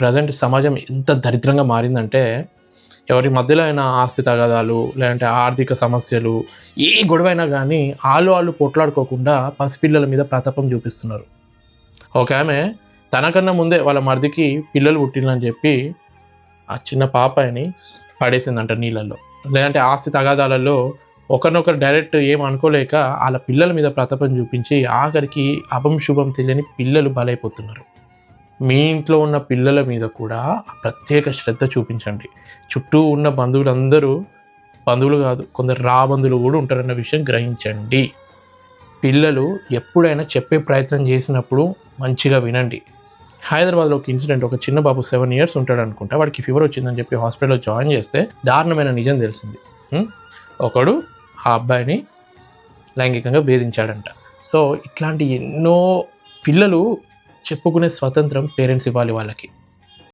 Present సమాజం ఎంత దరిద్రంగా మారిందంటే ఎవరి మధ్యలో అయినా ఆస్తి తగాదాలు లేదంటే ఆర్థిక సమస్యలు ఏ గొడవైనా కానీ వాళ్ళు వాళ్ళు పొట్లాడుకోకుండా పసిపిల్లల మీద ప్రతాపం చూపిస్తున్నారు. ఒక ఆమె తనకన్నా ముందే వాళ్ళ మరిదికి పిల్లలు పుట్టినని చెప్పి ఆ చిన్న పాపాయిని పడేసిందంట నీళ్ళల్లో. లేదంటే ఆస్తి తగాదాలలో ఒకరినొకరు డైరెక్ట్ ఏం అనుకోలేక వాళ్ళ పిల్లల మీద ప్రతాపం చూపించి ఆఖరికి అపం శుభం తెలియని పిల్లలు బలైపోతున్నారు. మీ ఇంట్లో ఉన్న పిల్లల మీద కూడా ప్రత్యేక శ్రద్ధ చూపించండి. చుట్టూ ఉన్న బంధువులందరూ బంధువులు కాదు కొందరు రాబంధువులు కూడా ఉంటారన్న విషయం గ్రహించండి. పిల్లలు ఎప్పుడైనా చెప్పే ప్రయత్నం చేసినప్పుడు మంచిగా వినండి. హైదరాబాద్లో ఒక ఇన్సిడెంట్ ఒక చిన్న బాబు సెవెన్ ఇయర్స్ ఉంటాడు అనుకుంటా. వాడికి ఫీవర్ వచ్చిందని చెప్పి హాస్పిటల్లో జాయిన్ చేస్తే దారుణమైన నిజం తెలిసింది. ఒకడు ఆ అబ్బాయిని లైంగికంగా వేధించాడంట. సో ఇట్లాంటి ఎన్నో పిల్లలు చెప్పుకునే స్వాతంత్రం పేరెంట్స్ ఇవ్వాలి వాళ్ళకి.